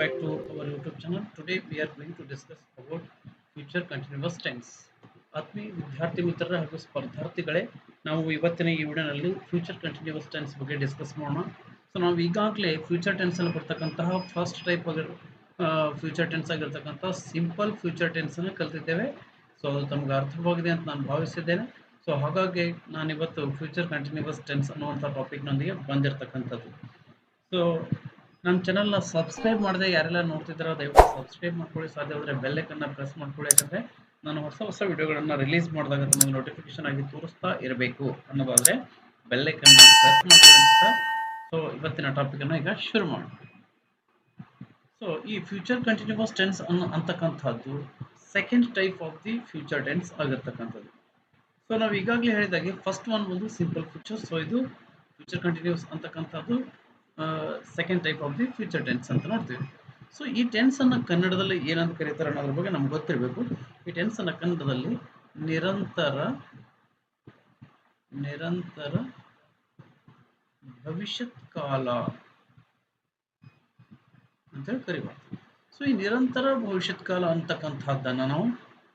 back to our YouTube channel. Today we are going to discuss about future continuous tense. ಆತ್ಮೀಯ ವಿದ್ಯಾರ್ಥಿ ಮಿತ್ರರ ಹಾಗೂ ಸ್ಪರ್ಧಾರ್ಥಿಗಳೇ, ನಾವು ಇವತ್ತಿನ ಈ ವಿಡಿಯೋನಲ್ಲಿ ಫ್ಯೂಚರ್ ಕಂಟಿನ್ಯೂಸ್ ಟೆನ್ಸ್ ಬಗ್ಗೆ ಡಿಸ್ಕಸ್ ಮಾಡೋಣ ಸೊ ನಾವು ಈಗಾಗಲೇ ಫ್ಯೂಚರ್ ಟೆನ್ಸಲ್ಲಿ ಬರ್ತಕ್ಕಂತಹ ಫಸ್ಟ್ ಟೈಪ್ ಆಗಿ ಫ್ಯೂಚರ್ ಟೆನ್ಸ್ ಆಗಿರ್ತಕ್ಕಂಥ ಸಿಂಪಲ್ ಫ್ಯೂಚರ್ ಟೆನ್ಸನ್ನು ಕಲಿತಿದ್ದೇವೆ ಸೊ ಅದು ತಮಗೆ ಅರ್ಥವಾಗಿದೆ ಅಂತ ನಾನು ಭಾವಿಸಿದ್ದೇನೆ ಸೊ ಹಾಗಾಗಿ ನಾನಿವತ್ತು ಫ್ಯೂಚರ್ ಕಂಟಿನ್ಯೂಸ್ ಟೆನ್ಸ್ ಅನ್ನುವಂಥ ಟಾಪಿಕ್ನೊಂದಿಗೆ ಬಂದಿರತಕ್ಕಂಥದ್ದು ಸೊ ನಮ್ಮ ಚಾನಲ್ನ ಸಬ್ಸ್ಕ್ರೈಬ್ ಮಾಡದೆ ಯಾರೆಲ್ಲ ನೋಡ್ತಿದ್ದಾರೋ ದಯವಿಟ್ಟು ಸಬ್ಸ್ಕ್ರೈಬ್ ಮಾಡ್ಕೊಳ್ಳಿ. ಸಾಧ್ಯವಾದರೆ ಬೆಲ್ಲೈಕನ್ನ ಪ್ರೆಸ್ ಮಾಡ್ಕೊಳ್ಳಿ. ಯಾಕಂದರೆ ನಾನು ಹೊಸ ಹೊಸ ವಿಡಿಯೋಗಳನ್ನು ರಿಲೀಸ್ ಮಾಡಿದಾಗ ನಿಮಗೆ ನೋಟಿಫಿಕೇಶನ್ ಆಗಿ ತೋರಿಸ್ತಾ ಇರಬೇಕು ಅನ್ನೋದಾದರೆ ಬೆಲ್ಲೈಕನ್ನ ಪ್ರೆಸ್ ಮಾಡ್ಕೊಳ್ಳಿ ಅಂತ. ಸೊ ಇವತ್ತಿನ ಟಾಪಿಕನ್ನು ಈಗ ಶುರು ಮಾಡೋಣ. ಸೊ ಈ ಫ್ಯೂಚರ್ ಕಂಟಿನ್ಯೂಸ್ ಟೆನ್ಸ್ ಅನ್ನೋ ಅಂತಕ್ಕಂಥದ್ದು second type of the future tense ಆಗಿರ್ತಕ್ಕಂಥದ್ದು ಸೊ ನಾವು ಈಗಾಗಲೇ ಹೇಳಿದಾಗೆ ಫಸ್ಟ್ ಒನ್ ಒಂದು ಸಿಂಪಲ್ ಫ್ಯೂಚರ್ ಸೊ ಇದು ಫ್ಯೂಚರ್ ಕಂಟಿನ್ಯೂಸ್ ಅಂತಕ್ಕಂಥದ್ದು. Second type of the future tense ಅಂತ ನೋಡ್ತೀವಿ. ಸೊ ಈ ಟೆನ್ಸನ್ನು ಕನ್ನಡದಲ್ಲಿ ಏನಂತ ಕರೀತಾರೆ ಅನ್ನೋದ್ರ ಬಗ್ಗೆ ನಮ್ಗೆ ಗೊತ್ತಿರಬೇಕು. ಈ ಟೆನ್ಸನ್ನು ಕನ್ನಡದಲ್ಲಿ ನಿರಂತರ ನಿರಂತರ ಭವಿಷ್ಯತ್ ಕಾಲ ಅಂತೇಳಿ ಕರಿಬಾರ್ದು. ಸೊ ಈ ನಿರಂತರ ಭವಿಷ್ಯತ್ ಕಾಲ ಅಂತಕ್ಕಂಥದ್ದನ್ನು ನಾವು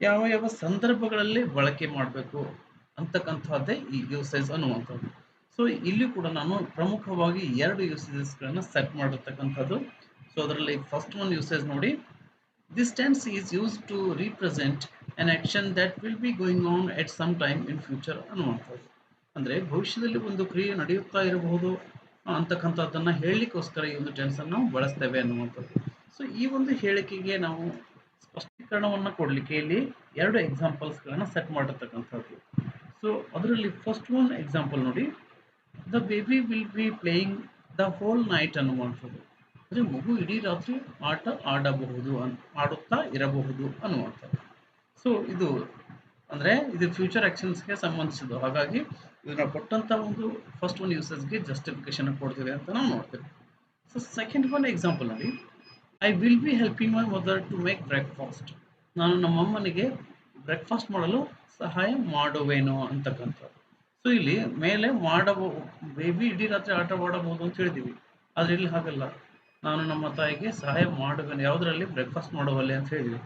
ಯಾವ ಯಾವ ಸಂದರ್ಭಗಳಲ್ಲಿ ಬಳಕೆ ಮಾಡಬೇಕು ಅಂತಕ್ಕಂಥದ್ದೇ ಈ ಯೂಸೇಜ್ ಅನ್ನುವಂಥದ್ದು. ಸೊ ಇಲ್ಲಿ ಕೂಡ ನಾನು ಪ್ರಮುಖವಾಗಿ ಎರಡು ಯೂಸೇಜಸ್ಗಳನ್ನು ಸೆಟ್ ಮಾಡಿರ್ತಕ್ಕಂಥದ್ದು. ಸೊ ಅದರಲ್ಲಿ ಫಸ್ಟ್ ಒನ್ ಯೂಸೇಜ್ ನೋಡಿ. This tense is use to represent an action that will be going on at some time in future ಅನ್ನುವಂಥದ್ದು. ಅಂದರೆ ಭವಿಷ್ಯದಲ್ಲಿ ಒಂದು ಕ್ರಿಯೆ ನಡೆಯುತ್ತಾ ಇರಬಹುದು ಅಂತಕ್ಕಂಥದ್ದನ್ನು ಹೇಳಲಿಕ್ಕೋಸ್ಕರ ಈ ಒಂದು ಟೆನ್ಸನ್ನು ನಾವು ಬಳಸ್ತೇವೆ ಅನ್ನುವಂಥದ್ದು. ಸೊ ಈ ಒಂದು ಹೇಳಿಕೆಗೆ ನಾವು ಸ್ಪಷ್ಟೀಕರಣವನ್ನು ಕೊಡಲಿಕ್ಕೆ ಇಲ್ಲಿ ಎರಡು ಎಕ್ಸಾಂಪಲ್ಸ್ಗಳನ್ನು ಸೆಟ್ ಮಾಡಿರ್ತಕ್ಕಂಥದ್ದು. ಸೊ ಅದರಲ್ಲಿ ಫಸ್ಟ್ ಒನ್ ಎಕ್ಸಾಂಪಲ್ ನೋಡಿ. The baby will be playing the whole night ಅನ್ನುವಂಥದ್ದು. ಅಂದರೆ ಮಗು ಇಡೀ ರಾತ್ರಿ ಆಟ ಆಡಬಹುದು ಅನ್, ಆಡುತ್ತಾ ಇರಬಹುದು ಅನ್ನುವಂಥದ್ದು. ಸೊ ಇದು ಅಂದರೆ ಇದು ಫ್ಯೂಚರ್ ಆ್ಯಕ್ಷನ್ಸ್ಗೆ ಸಂಬಂಧಿಸಿದ್ದು. ಹಾಗಾಗಿ ಇದನ್ನ ಕೊಟ್ಟಂಥ ಒಂದು ಫಸ್ಟ್ ಒನ್ ಯೂಸಸ್ಗೆ ಜಸ್ಟಿಫಿಕೇಶನ್ ಕೊಡ್ತಿದೆ ಅಂತ ನಾವು ನೋಡ್ತೇವೆ. ಸೊ ಸೆಕೆಂಡ್ ಒನ್ ಎಕ್ಸಾಂಪಲ್ ನೋಡಿ I will be helping my mother to make breakfast ನಾನು ನಮ್ಮಮ್ಮನಿಗೆ ಬ್ರೇಕ್ಫಾಸ್ಟ್ ಮಾಡಲು ಸಹಾಯ ಮಾಡುವೇನೋ ಅಂತಕ್ಕಂಥದ್ದು. ಸೊ ಇಲ್ಲಿ ಮೇಲೆ ಮಾಡಬಹುದು ಬೇಬಿ ಇಡೀ ರಾತ್ರಿ ಆಟವಾಡಬಹುದು ಅಂತ ಹೇಳಿದೀವಿ. ಆದ್ರೆ ಇಲ್ಲಿ ಹಾಗಲ್ಲ. ನಾನು ನಮ್ಮ ತಾಯಿಗೆ ಸಹಾಯ ಮಾಡುವೇನು, ಯಾವುದರಲ್ಲಿ ಬ್ರೇಕ್ಫಾಸ್ಟ್ ಮಾಡುವಲ್ಲಿ ಅಂತ ಹೇಳಿದ್ವಿ.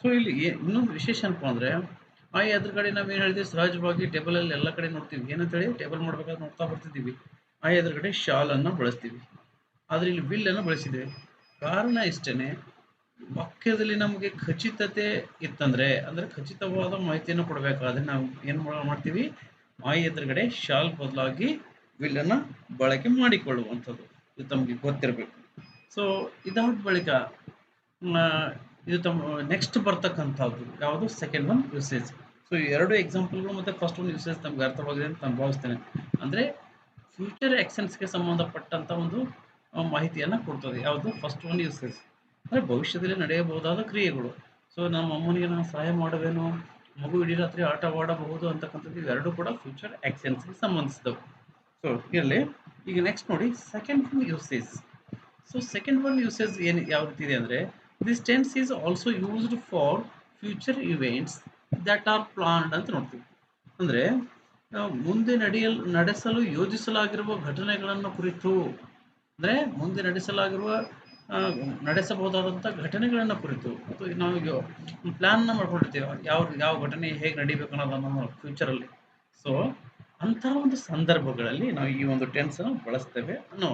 ಸೊ ಇಲ್ಲಿ ಇನ್ನೊಂದು ವಿಶೇಷ ಏನಪ್ಪ ಅಂದರೆ, ಆ ಎದುರುಗಡೆ ನಾವು ಏನು ಹೇಳಿದ್ವಿ ಸಹಜವಾಗಿ ಟೇಬಲಲ್ಲಿ ಎಲ್ಲ ಕಡೆ ನೋಡ್ತೀವಿ. ಏನಂತೇಳಿ ಟೇಬಲ್ ಮಾಡ್ಬೇಕಾದ್ರೆ ನೋಡ್ತಾ ಬರ್ತಿದ್ದೀವಿ. ಆ ಎದುರುಗಡೆ ಶಾಲನ್ನು ಬಳಸ್ತೀವಿ. ಆದರೆ ಇಲ್ಲಿ ಬಿಲ್ಲನ್ನು ಬಳಸಿದ್ದೇವೆ. ಕಾರಣ ಇಷ್ಟೇ ವಾಕ್ಯದಲ್ಲಿ ನಮಗೆ ಖಚಿತತೆ ಇತ್ತಂದರೆ, ಅಂದರೆ ಖಚಿತವಾದ ಮಾಹಿತಿಯನ್ನು ಕೊಡಬೇಕಾದ್ರೆ ನಾವು ಏನು ಮಾಡ್ತೀವಿ? ಆ ಎದುರುಗಡೆ ಶಾಲ್ ಬದಲಾಗಿ ವಿಲ್ಲನ್ನು ಬಳಕೆ ಮಾಡಿಕೊಳ್ಳುವಂಥದ್ದು. ಇದು ತಮಗೆ ಗೊತ್ತಿರಬೇಕು. ಸೊ ಇದಾದ ಬಳಿಕ ಇದು ತಮ್ಮ ನೆಕ್ಸ್ಟ್ ಬರ್ತಕ್ಕಂಥದ್ದು ಯಾವುದು? ಸೆಕೆಂಡ್ ಒನ್ ಯೂಸೇಜ್ ಸೊ ಎರಡು ಎಕ್ಸಾಂಪಲ್ಗಳು ಮತ್ತು ಫಸ್ಟ್ ಒನ್ ಯೂಸೇಜ್ ತಮ್ಗೆ ಅರ್ಥವಾಗಿದೆ ಅಂತ ನಾನು ಭಾವಿಸ್ತೇನೆ. ಅಂದರೆ ಫ್ಯೂಚರ್ ಆ್ಯಕ್ಷನ್ಸ್ಗೆ ಸಂಬಂಧಪಟ್ಟಂಥ ಒಂದು ಮಾಹಿತಿಯನ್ನು ಕೊಡ್ತದೆ. ಯಾವುದು? ಫಸ್ಟ್ ಒನ್ ಯೂಸೇಜ್ ಅಂದರೆ, ಭವಿಷ್ಯದಲ್ಲಿ ನಡೆಯಬಹುದಾದ ಕ್ರಿಯೆಗಳು. ಸೊ ನಮ್ಮ ಅಮ್ಮನಿಗೆ ನಾನು ಸಹಾಯ ಮಾಡುವೇನು? ಮಗು ಇಡೀ ರಾತ್ರಿ ಆಟವಾಡಬಹುದು ಅಂತಕ್ಕಂಥದ್ದು ಇವೆರಡೂ ಕೂಡ ಫ್ಯೂಚರ್ ಆ್ಯಕ್ಷನ್ಸ್ಗೆ ಸಂಬಂಧಿಸಿದವು. ಸೊ ಇಲ್ಲಿ ಈಗ ನೆಕ್ಸ್ಟ್ ನೋಡಿ second one usage so second one usage ಏನು, ಯಾವ ರೀತಿ ಇದೆ ಅಂದರೆ this tense is also used for future events that are planned ಅಂತ ನೋಡ್ತೀವಿ. ಅಂದರೆ ಮುಂದೆ ನಡೆಯಲು, ನಡೆಸಲು ಯೋಜಿಸಲಾಗಿರುವ ಘಟನೆಗಳನ್ನು ಕುರಿತು, ಅಂದರೆ ಮುಂದೆ ನಡೆಸಲಾಗಿರುವ ನಡೆಸಬಹುದಾದಂಥ ಘಟನೆಗಳನ್ನು ಕುರಿತು ಮತ್ತು ನಾವು ಪ್ಲ್ಯಾನ್ನ ಮಾಡ್ಕೊಂಡಿರ್ತೀವಿ. ಯಾವ ಯಾವ ಘಟನೆ ಹೇಗೆ ನಡಿಬೇಕು ಅನ್ನೋದನ್ನು ಫ್ಯೂಚರಲ್ಲಿ ಸೊ ಅಂತಹ ಒಂದು ಸಂದರ್ಭಗಳಲ್ಲಿ ನಾವು ಈ ಒಂದು ಟೆನ್ಸನ್ನು ಬಳಸ್ತೇವೆ ಅನ್ನೋ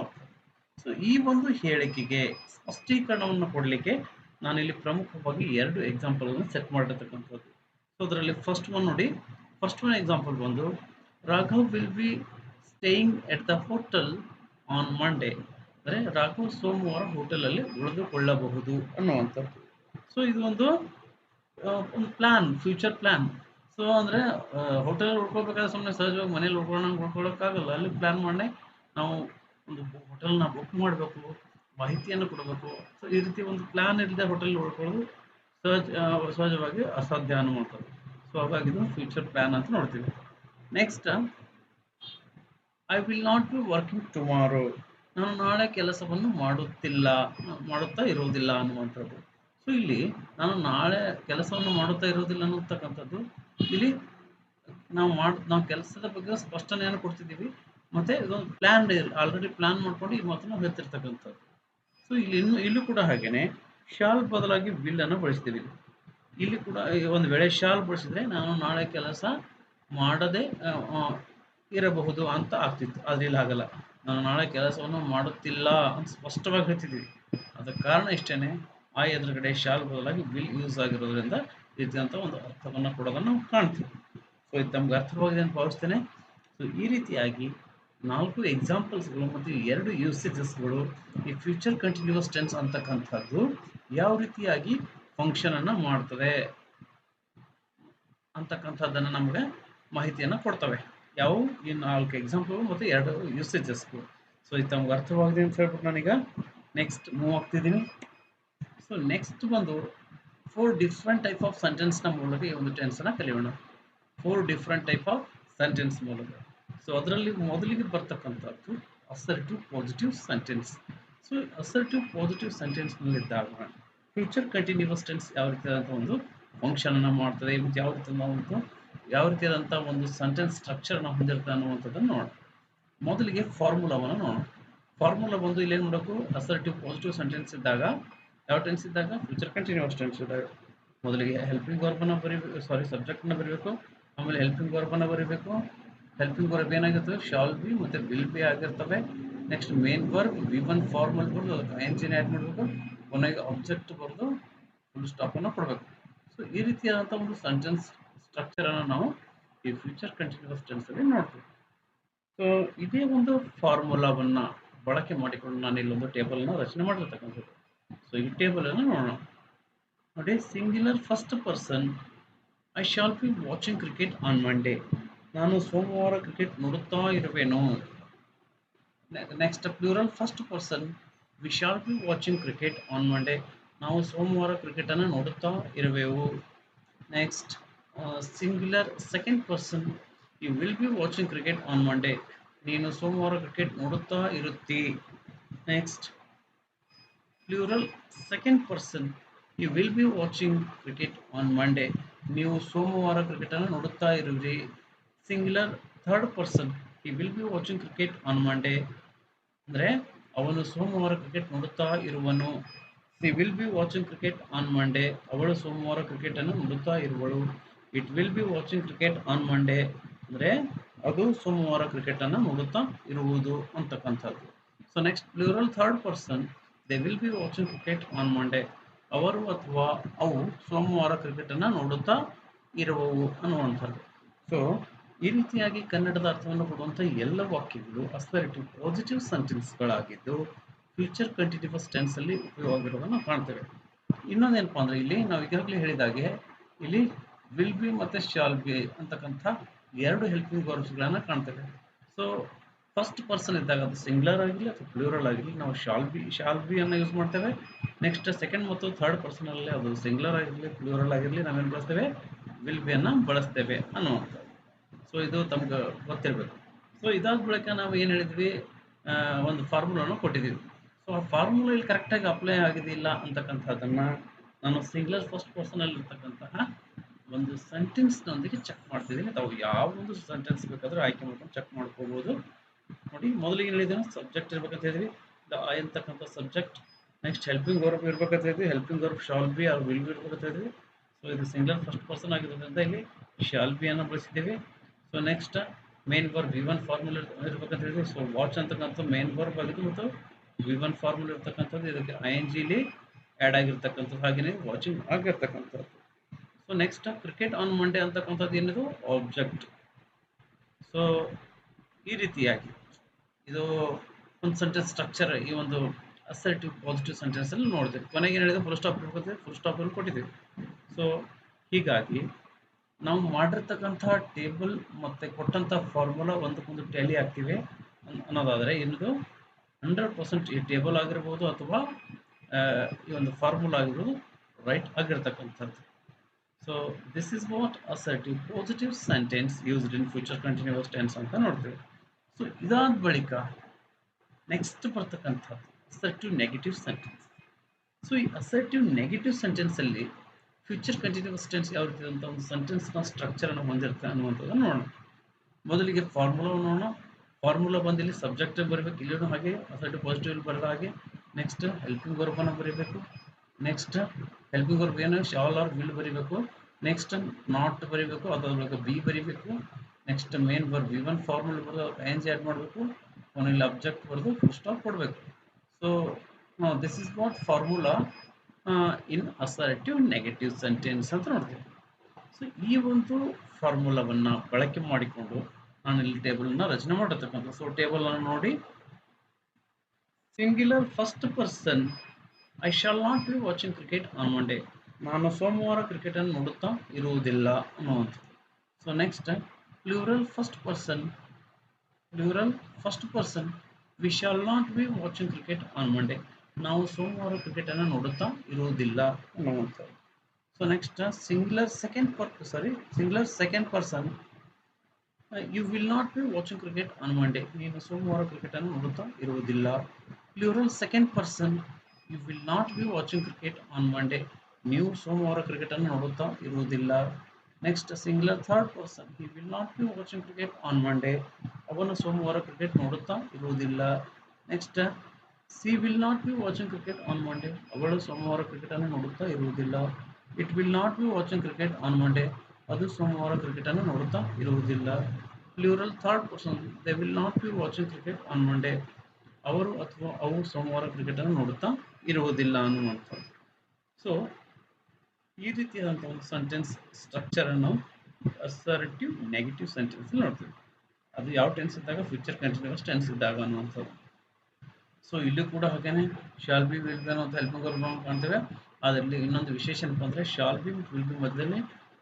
ಸೊ ಈ ಒಂದು ಹೇಳಿಕೆಗೆ ಸ್ಪಷ್ಟೀಕರಣವನ್ನು ಕೊಡಲಿಕ್ಕೆ ನಾನಿಲ್ಲಿ ಪ್ರಮುಖವಾಗಿ ಎರಡು ಎಕ್ಸಾಂಪಲ್ಗಳನ್ನು ಸೆಟ್ ಮಾಡಿರ್ತಕ್ಕಂಥದ್ದು. ಸೊ ಅದರಲ್ಲಿ ಫಸ್ಟ್ ಒನ್ ನೋಡಿ. ಫಸ್ಟ್ ಒನ್ ಎಕ್ಸಾಂಪಲ್ ಬಂದು, Raghav will be staying at the hotel on Monday ಅಂದರೆ ರಾಘು ಸೋಮವಾರ ಹೋಟೆಲಲ್ಲಿ ಉಳಿದುಕೊಳ್ಳಬಹುದು ಅನ್ನುವಂಥದ್ದು. ಸೊ ಇದು ಒಂದು ಒಂದು ಪ್ಲಾನ್ ಫ್ಯೂಚರ್ ಪ್ಲಾನ್ ಸೊ ಅಂದರೆ ಹೋಟೆಲ್ ಉಳ್ಕೊಬೇಕಾದ್ರೆ ಸುಮ್ಮನೆ ಸಹಜವಾಗಿ ಮನೇಲಿ ಉಳ್ಕೊಳ್ಳೋಣ, ಉಳ್ಕೊಳ್ಳೋಕ್ಕಾಗಲ್ಲ. ಅಲ್ಲಿ ಪ್ಲಾನ್ ಮಾಡಿ ನಾವು ಒಂದು ಹೋಟೆಲ್ನ ಬುಕ್ ಮಾಡಬೇಕು, ಮಾಹಿತಿಯನ್ನು ಕೊಡಬೇಕು. ಸೊ ಈ ರೀತಿ ಒಂದು ಪ್ಲಾನ್ ಇಲ್ಲದೆ ಹೋಟೆಲ್ ಉಳ್ಕೊಳ್ಳೋದು ಸಹಜ ಸಹಜವಾಗಿ ಅಸಾಧ್ಯ ಅನ್ನುವಂಥದ್ದು. ಸೊ ಹಾಗಾಗಿ ಇದು ಫ್ಯೂಚರ್ ಪ್ಲಾನ್ ಅಂತ ನೋಡ್ತೀವಿ. Next I will not be working tomorrow ನಾನು ನಾಳೆ ಕೆಲಸವನ್ನು ಮಾಡುತ್ತಿಲ್ಲ, ಮಾಡುತ್ತಾ ಇರುವುದಿಲ್ಲ ಅನ್ನುವಂಥದ್ದು. ಸೊ ಇಲ್ಲಿ ನಾನು ನಾಳೆ ಕೆಲಸವನ್ನು ಮಾಡುತ್ತಾ ಇರೋದಿಲ್ಲ ಅನ್ನತಕ್ಕಂಥದ್ದು ಇಲ್ಲಿ ನಾವು ಮಾಡ, ನಾವು ಕೆಲಸದ ಬಗ್ಗೆ ಸ್ಪಷ್ಟನೆಯನ್ನು ಕೊಡ್ತಿದ್ದೀವಿ. ಮತ್ತು ಇದೊಂದು ಪ್ಲ್ಯಾನ್ ಆಲ್ರೆಡಿ ಪ್ಲ್ಯಾನ್ ಮಾಡ್ಕೊಂಡು ಈ ಮಾತನ್ನು ಹೇಳ್ತಿರ್ತಕ್ಕಂಥದ್ದು. ಸೊ ಇಲ್ಲಿ ಇನ್ನು, ಇಲ್ಲೂ ಕೂಡ ಹಾಗೇನೆ, ಶಾಲ್ ಬದಲಾಗಿ ಬಿಲ್ ಅನ್ನು ಬಳಸ್ತೀವಿ ಇಲ್ಲಿ ಕೂಡ ಒಂದು ವೇಳೆ ಶಾಲ್ ಬಳಸಿದ್ರೆ ನಾನು ನಾಳೆ ಕೆಲಸ ಮಾಡದೆ ಇರಬಹುದು ಅಂತ ಆಗ್ತಿತ್ತು. ಆದ್ರೆ ಇಲ್ಲಿ ನಾನು ನಾಳೆ ಕೆಲಸವನ್ನು ಮಾಡುತ್ತಿಲ್ಲ ಅಂತ ಸ್ಪಷ್ಟವಾಗಿ ಹೇಳ್ತಿದ್ದೀವಿ. ಅದಕ್ಕೆ ಕಾರಣ ಇಷ್ಟೇನೆ ಆ ಎದುರುಗಡೆ ಶಾಲ್ ಬದಲಾಗಿ ವಿಲ್ ಯೂಸ್ ಆಗಿರೋದ್ರಿಂದ ಇದ್ದಂಥ ಒಂದು ಅರ್ಥವನ್ನು ಕೊಡೋದನ್ನು ನಾವು ಕಾಣ್ತೀವಿ. ಸೊ ಇದು ತಮ್ಗೆ ಅರ್ಥವಾಗಿದೆ ಅಂತ ಭಾವಿಸ್ತೇನೆ. ಸೊ ಈ ರೀತಿಯಾಗಿ ನಾಲ್ಕು ಎಕ್ಸಾಂಪಲ್ಸ್ಗಳು ಮತ್ತು ಎರಡು ಯೂಸೇಜಸ್ಗಳು ಈ ಫ್ಯೂಚರ್ ಕಂಟಿನ್ಯೂಸ್ ಟೆನ್ಸ್ ಅಂತಕ್ಕಂಥದ್ದು ಯಾವ ರೀತಿಯಾಗಿ ಫಂಕ್ಷನ್ ಅನ್ನ ಮಾಡ್ತದೆ ಅಂತಕ್ಕಂಥದ್ದನ್ನು ನಮಗೆ ಮಾಹಿತಿಯನ್ನು ಕೊಡ್ತವೆ. ಯಾವ ಈ ನಾಲ್ಕು ಎಕ್ಸಾಂಪಲ್ ಮತ್ತು ಎರಡು ಯೂಸೇಜಸ್ಗಳು ಸೊ ಇದು ತಮ್ಗೆ ಅರ್ಥವಾಗಿದೆ ಅಂತ ಹೇಳ್ಬಿಟ್ಟು ನಾನೀಗ ನೆಕ್ಸ್ಟ್ ಮೂವ್ ಆಗ್ತಿದ್ದೀನಿ. ಸೊ ನೆಕ್ಸ್ಟ್ ಬಂದು ಫೋರ್ ಡಿಫ್ರೆಂಟ್ ಟೈಪ್ ಆಫ್ ಸೆಂಟೆನ್ಸ್ನ ಮೂಲಕ ಈ ಒಂದು ಟೆನ್ಸನ್ನು ಕಲಿಯೋಣ. Four different type of sentence ಮೂಲಕ. ಸೊ ಅದರಲ್ಲಿ ಮೊದಲಿಗೆ ಬರ್ತಕ್ಕಂಥದ್ದು assertive positive sentence so assertive positive ಸೆಂಟೆನ್ಸ್ನಲ್ಲಿದ್ದಾಗ future continuous tense ಯಾವ ರೀತಿಯಾದಂಥ ಒಂದು ಫಂಕ್ಷನ್ ಅನ್ನು ಮಾಡ್ತದೆ ಮತ್ತು ಯಾವ ಒಂದು ಯಾವ ರೀತಿಯಾದಂಥ ಒಂದು ಸೆಂಟೆನ್ಸ್ ಸ್ಟ್ರಕ್ಚರ್ನ ಹೊಂದಿರ್ತದೆ ಅನ್ನುವಂಥದ್ದನ್ನು ನೋಡೋಣ. ಮೊದಲಿಗೆ ಫಾರ್ಮುಲಾವನ್ನು ನೋಡೋಣ. ಫಾರ್ಮುಲಾ ಬಂದು ಇಲ್ಲೇನು ಮಾಡಬೇಕು? ಅಸರ್ಟಿವ್ ಪಾಸಿಟಿವ್ ಸೆಂಟೆನ್ಸ್ ಇದ್ದಾಗ, ಯಾವ ಟೆನ್ಸ್ ಇದ್ದಾಗ? ಫ್ಯೂಚರ್ ಕಂಟಿನ್ಯೂಸ್ ಟೆನ್ಸ್ ಇದ್ದಾಗ. ಮೊದಲಿಗೆ ಹೆಲ್ಪಿಂಗ್ ವರ್ಬನ್ನು ಬರೀಬೇಕು ಸಾರಿ ಸಬ್ಜೆಕ್ಟ್ನ ಬರೀಬೇಕು. ಆಮೇಲೆ ಹೆಲ್ಪಿಂಗ್ ವರ್ಬನ್ನು ಬರೀಬೇಕು. ಹೆಲ್ಪಿಂಗ್ ವರ್ಬ್ ಏನಾಗಿರ್ತದೆ ಶಾಲ್ ಬಿ ಮತ್ತು ವಿಲ್ ಬಿ ಆಗಿರ್ತವೆ. Next main verb V one formal ಬರೆದು ಅದಕ್ಕೆ ಎಂಜಿನ್ ಆ್ಯಡ್ ಮಾಡಬೇಕು. ಕೊನೆಗೆ ಆಬ್ಜೆಕ್ಟ್ ಬರೆದು ಫುಲ್ ಸ್ಟಾಪನ್ನು ಕೊಡಬೇಕು. ಸೊ ಈ ರೀತಿಯಾದಂಥ ಒಂದು ಸೆಂಟೆನ್ಸ್ ಸ್ಟ್ರಕ್ಚರನ್ನು ನಾವು ಈ ಫ್ಯೂಚರ್ ಕಂಟಿನ್ಯೂಸ್ ಟೆನ್ಸಲ್ಲಿ ನೋಡ್ತೀವಿ. ಸೊ ಇದೇ ಒಂದು ಫಾರ್ಮುಲಾವನ್ನ ಬಳಕೆ ಮಾಡಿಕೊಂಡು ನಾನು ಇಲ್ಲೊಂದು ಟೇಬಲ್ನ ರಚನೆ ಮಾಡಿರ್ತಕ್ಕಂಥದ್ದು. ಸೊ ಈ ಟೇಬಲನ್ನು ನೋಡೋಣ. ನೋಡಿ singular first person I shall be watching cricket on Monday ನಾನು ಸೋಮವಾರ ಕ್ರಿಕೆಟ್ ನೋಡುತ್ತಾ ಇರುವೆನು? Next plural first person we shall be watching cricket on Monday ನಾವು ಸೋಮವಾರ ಕ್ರಿಕೆಟನ್ನು ನೋಡುತ್ತಾ ಇರುವೆವು. Next singular second person you will be watching cricket on Monday ನೀನು ಸೋಮವಾರ cricket ನೋಡುತ್ತಾ ಇರುತ್ತಿ. Next plural second person you will be watching cricket on Monday ನೀವು ಸೋಮವಾರ ಕ್ರಿಕೆಟನ್ನು ನೋಡುತ್ತಾ ಇರುವಿರಿ singular third person you will be watching cricket on Monday ಅಂದರೆ ಅವನು ಸೋಮವಾರ ಕ್ರಿಕೆಟ್ ನೋಡುತ್ತಾ ಇರುವನು. She will be watching cricket on Monday ಅವಳು ಸೋಮವಾರ ಕ್ರಿಕೆಟನ್ನು ನೋಡುತ್ತಾ ಇರುವಳು. It will be watching cricket on Monday ಅಂದರೆ ಅದು ಸೋಮವಾರ ಕ್ರಿಕೆಟನ್ನು ನೋಡುತ್ತಾ ಇರುವುದು ಅಂತಕ್ಕಂಥದ್ದು. So next plural third person they will be watching cricket on Monday ಅವರು ಅಥವಾ ಅವು ಸೋಮವಾರ ಕ್ರಿಕೆಟನ್ನು ನೋಡುತ್ತಾ ಇರುವವು ಅನ್ನುವಂಥದ್ದು. ಸೊ ಈ ರೀತಿಯಾಗಿ ಕನ್ನಡದ ಅರ್ಥವನ್ನು ಕೊಡುವಂಥ ಎಲ್ಲ ವಾಕ್ಯಗಳು ಅಸ್ಪರಿಟಿವ್ ಪಾಸಿಟಿವ್ ಸೆಂಟೆನ್ಸ್ಗಳಾಗಿದ್ದು ಫ್ಯೂಚರ್ ಕಂಟಿನ್ಯೂಸ್ ಟೆನ್ಸಲ್ಲಿ ಉಪಯೋಗವಾಗಿರೋದನ್ನು ಕಾಣ್ತೇವೆ. ಇನ್ನೊಂದೇನಪ್ಪ ಅಂದರೆ ಇಲ್ಲಿ ನಾವು ಈಗಾಗಲೇ ಹೇಳಿದಾಗೆ, ಇಲ್ಲಿ ವಿಲ್ ಬಿ ಮತ್ತು ಶಾಲ್ ಬಿ ಅಂತಕ್ಕಂಥ ಎರಡು ಹೆಲ್ಪಿಂಗ್ ವರ್ಬ್ಸ್ಗಳನ್ನು ಕಾಣ್ತೇವೆ ಸೊ ಫಸ್ಟ್ ಪರ್ಸನ್ ಇದ್ದಾಗ ಅದು ಸಿಂಗ್ಲರ್ ಆಗಿರಲಿ ಅಥವಾ ಪ್ಲೂರಲ್ ಆಗಿರಲಿ ನಾವು ಶಾಲ್ ಬಿ ಶಾಲ್ ಬಿ ಅನ್ನು ಯೂಸ್ ಮಾಡ್ತೇವೆ. ನೆಕ್ಸ್ಟ್ ಸೆಕೆಂಡ್ ಮತ್ತು ಥರ್ಡ್ ಪರ್ಸನಲ್ಲಿ ಅದು ಸಿಂಗ್ಲರ್ ಆಗಿರಲಿ ಪ್ಲೂರಲ್ ಆಗಿರಲಿ ನಾವೇನು ಬಳಸ್ತೇವೆ? ವಿಲ್ ಬಿ ಅನ್ನು ಬಳಸ್ತೇವೆ ಅನ್ನುವಂಥದ್ದು. ಸೊ ಇದು ತಮ್ಗೆ ಗೊತ್ತಿರಬೇಕು. ಸೊ ಇದಾದ ಬಳಿಕ ನಾವು ಏನು ಹೇಳಿದ್ವಿ? ಒಂದು ಫಾರ್ಮುಲಾನು ಕೊಟ್ಟಿದ್ದೀವಿ. ಸೊ ಆ ಫಾರ್ಮುಲಾ ಇಲ್ಲಿ ಕರೆಕ್ಟಾಗಿ ಅಪ್ಲೈ ಆಗಿದಿಲ್ಲ ಅಂತಕ್ಕಂಥದ್ದನ್ನು ನಾನು ಸಿಂಗ್ಲರ್ ಫಸ್ಟ್ ಪರ್ಸನಲ್ಲಿ ಇರ್ತಕ್ಕಂತಹ ಒಂದು ಸೆಂಟೆನ್ಸ್ನೊಂದಿಗೆ ಚೆಕ್ ಮಾಡ್ತಿದ್ದೀನಿ. ಯಾವ ಒಂದು ಸೆಂಟೆನ್ಸ್ ಬೇಕಾದರೂ ಆಯ್ಕೆ ಮಾಡ್ಕೊಂಡು ಚೆಕ್ ಮಾಡ್ಕೋಬೋದು. ನೋಡಿ, ಮೊದಲಿಗೆ ಹೇಳಿದ್ದೇನೆ ಸಬ್ಜೆಕ್ಟ್ ಇರ್ಬೇಕಂತ ಹೇಳಿದ್ವಿ. ದ ಅಂತಕ್ಕಂಥ ಸಬ್ಜೆಕ್ಟ್ ನೆಕ್ಸ್ಟ್ ಹೆಲ್ಪಿಂಗ್ ವರ್ಬ್ ಇರ್ಬೇಕಂತ ಹೇಳಿದ್ವಿ. Helping verb shall be or will be ಇರ್ಬೇಕಂತ ಹೇಳಿದ್ವಿ. ಸೊ ಇದು ಸಿಂಗಲ್ ಫಸ್ಟ್ ಪರ್ಸನ್ ಆಗಿರೋದ್ರಿಂದ ಇಲ್ಲಿ ಶಾಲ್ ಬಿ ಅನ್ನು ಬಳಸಿದ್ದೀವಿ. So next main verb V one formula ಇರ್ಬೇಕಂತ ಹೇಳಿದ್ವಿ. ಸೊ ವಾಚ್ ಅಂತಕ್ಕಂಥ ಮೇನ್ ವರ್ಬ್ ಆಗಿದ್ದು ಮತ್ತು ವಿ ಒನ್ ಫಾರ್ಮುಲ್ ಇರ್ತಕ್ಕಂಥದ್ದು ಇದಕ್ಕೆ ಐ ಎನ್ ಜಿಲಿ ಆ್ಯಡ್ ಆಗಿರ್ತಕ್ಕಂಥದ್ದು. ಹಾಗೆಯೇ ವಾಚಿಂಗ್ ಆಗಿರ್ತಕ್ಕಂಥದ್ದು. So next cricket on Monday ಅಂತಕ್ಕಂಥದ್ದು ಏನಿದು? ಆಬ್ಜೆಕ್ಟ್ ಸೊ ಈ ರೀತಿಯಾಗಿ ಇದು ಒಂದು ಸೆಂಟೆನ್ಸ್ ಸ್ಟ್ರಕ್ಚರ್ ಈ ಒಂದು ಅಸರ್ಟಿವ್ ಪಾಸಿಟಿವ್ ಸೆಂಟೆನ್ಸಲ್ಲಿ ನೋಡಿದೆ. ಕೊನೆಗೆ ಏನಿದೆ ಫುಲ್ ಸ್ಟಾಪ್ ಇರ್ಬೋದು ಫುಲ್ ಸ್ಟಾಪಲ್ಲಿ ಕೊಟ್ಟಿದ್ದೀವಿ ಸೊ ಹೀಗಾಗಿ ನಾವು ಮಾಡಿರ್ತಕ್ಕಂಥ ಟೇಬಲ್ ಮತ್ತು ಕೊಟ್ಟಂಥ ಫಾರ್ಮುಲಾ ಒಂದಕ್ಕೊಂದು ಟ್ಯಾಲಿ ಆಗ್ತಿವೆ ಅನ್- ಅನ್ನೋದಾದರೆ ಇನ್ನದು ಹಂಡ್ರೆಡ್ ಪರ್ಸೆಂಟ್ ಈ ಟೇಬಲ್ ಆಗಿರ್ಬೋದು ಅಥವಾ ಈ ಒಂದು ಫಾರ್ಮುಲಾ ಆಗಿರ್ಬೋದು ರೈಟ್ ಆಗಿರ್ತಕ್ಕಂಥದ್ದು. So this is what assertive positive sentence used in future continuous tense ಅಂತ ನೋಡ್ತೀವಿ ಸೊ ಇದಾದ ಬಳಿಕ ನೆಕ್ಸ್ಟ್ ಬರ್ತಕ್ಕಂಥದ್ದು ಅಸರ್ಟಿವ್ ನೆಗೆಟಿವ್ ಸೆಂಟೆನ್ಸ್ ಸೊ ಈ ಅಸರ್ಟಿವ್ ನೆಗೆಟಿವ್ ಸೆಂಟೆನ್ಸಲ್ಲಿ ಫ್ಯೂಚರ್ ಕಂಟಿನ್ಯೂಸ್ ಟೆನ್ಸ್ ಯಾವ ರೀತಿ ಅಂತ ಒಂದು ಸೆಂಟೆನ್ಸ್ನ ಸ್ಟ್ರಕ್ಚರನ್ನು ಹೊಂದಿರುತ್ತೆ ಅನ್ನುವಂಥದ್ದನ್ನು ನೋಡೋಣ. ಮೊದಲಿಗೆ ಫಾರ್ಮುಲಾ ನೋಡೋಣ. ಫಾರ್ಮುಲಾ ಬಂದು ಇಲ್ಲಿ ಸಬ್ಜೆಕ್ಟ್ ಬರಬೇಕು, ಇಲ್ಲಿನೂ ಹಾಗೆ ಅಸರ್ಟಿವ್ ಪಾಸಿಟಿವ್ ಬರೆದ ಹಾಗೆ. ನೆಕ್ಸ್ಟ್ ಹೆಲ್ಪಿಂಗ್ ವರ್ಬನ್ನು ಬರೀಬೇಕು. ನೆಕ್ಸ್ಟ್ ಹೆಲ್ಪಿಂಗ್ ವರ್ಬ್ ಏನು? ಶಾಲ್ ಆರ್ ವಿಲ್ ಬರೀಬೇಕು. ನೆಕ್ಸ್ಟ್ ನಾಟ್ ಬರೀಬೇಕು ಅದರೊಳಗೆ ಬಿ ಬರೀಬೇಕು. ನೆಕ್ಸ್ಟ್ ಮೇನ್ ಬರ್ ವಿ ಒನ್ ಫಾರ್ಮಲ್ ಬರೆದು ಎನ್ ಜಿ ಆ್ಯಡ್ ಮಾಡಬೇಕು. ಕೊನೆಯಲ್ಲಿ ಅಬ್ಜೆಕ್ಟ್ ಬರೆದು ಫುಲ್ ಸ್ಟಾಪ್ ಕೊಡಬೇಕು. So this is not formula in assertive negative sentence ಅಂತ ನೋಡ್ತೀವಿ. ಸೊ ಈ ಒಂದು ಫಾರ್ಮುಲಾವನ್ನು ಬಳಕೆ ಮಾಡಿಕೊಂಡು ನಾನು ಇಲ್ಲಿ ಟೇಬಲ್ನ ರಚನೆ ಮಾಡಿರ್ತಕ್ಕಂಥ ಸೊ ಟೇಬಲ್ ಅನ್ನು ನೋಡಿ. Singular first person I shall not be watching cricket on Monday ನಾನು ಸೋಮವಾರ ಕ್ರಿಕೆಟನ್ನು ನೋಡುತ್ತಾ ಇರುವುದಿಲ್ಲ ಅನ್ನುವಂಥ so next plural first person plural first person we shall not be watching cricket on Monday ನಾವು ಸೋಮವಾರ ಕ್ರಿಕೆಟನ್ನು ನೋಡುತ್ತಾ ಇರುವುದಿಲ್ಲ ಅನ್ನುವಂಥದ್ದು so next singular second per sorry singular second person you will not be watching cricket on Monday ನೀನು ಸೋಮವಾರ ಕ್ರಿಕೆಟನ್ನು ನೋಡುತ್ತಾ ಇರುವುದಿಲ್ಲ. Plural second person you will not be watching cricket on Monday ನೀವು ಸೋಮವಾರ ಕ್ರಿಕೆಟ್ ಅನ್ನು ನೋಡುತ್ತಾ ಇರುವುದಿಲ್ಲ. Next singular third person he will not be watching cricket on Monday ಅವನು ಸೋಮವಾರ ಕ್ರಿಕೆಟ್ ನೋಡುತ್ತಾ ಇರುವುದಿಲ್ಲ. Next she will not be watching cricket on Monday ಅವಳು ಸೋಮವಾರ ಕ್ರಿಕೆಟನ್ನು ನೋಡುತ್ತಾ ಇರುವುದಿಲ್ಲ. It will not be watching cricket on Monday ಅದು ಸೋಮವಾರ ಕ್ರಿಕೆಟ್ ಅನ್ನು ನೋಡುತ್ತಾ ಇರುವುದಿಲ್ಲ. Plural third person they will not be watching cricket on Monday ಅವರು ಅಥವಾ ಅವು ಸೋಮವಾರ ಕ್ರಿಕೆಟ್ ಅನ್ನು ನೋಡುತ್ತಾ ಇರುವುದಿಲ್ಲ ಅನ್ನುವಂಥದ್ದು. ಸೊ ಈ ರೀತಿಯಾದಂಥ ಒಂದು ಸೆಂಟೆನ್ಸ್ ಸ್ಟ್ರಕ್ಚರನ್ನು ಅಸರ್ಟಿವ್ ನೆಗೆಟಿವ್ ಸೆಂಟೆನ್ಸ್ ನೋಡ್ತೀವಿ. ಅದು ಯಾವ ಟೆನ್ಸ್ ಇದ್ದಾಗ? ಫ್ಯೂಚರ್ ಕಂಟಿನ್ಯೂಸ್ ಟೆನ್ಸ್ ಇದ್ದಾಗ ಅನ್ನುವಂಥದ್ದು. ಸೊ ಇಲ್ಲಿ ಕೂಡ ಹಾಗೇನೆ ಶಾಲ್ ಬಿ ವಿಲ್ ಬಿ ಅನ್ನೋ ಹೆಲ್ಪ್ ಕಾಣ್ತೇವೆ. ಅದರಲ್ಲಿ ಇನ್ನೊಂದು ವಿಶೇಷ ಏನಪ್ಪ ಅಂದರೆ ಶಾಲ್ ಬಿ ವಿಲ್ ಬಿ ಮಧ್ಯದಲ್ಲಿ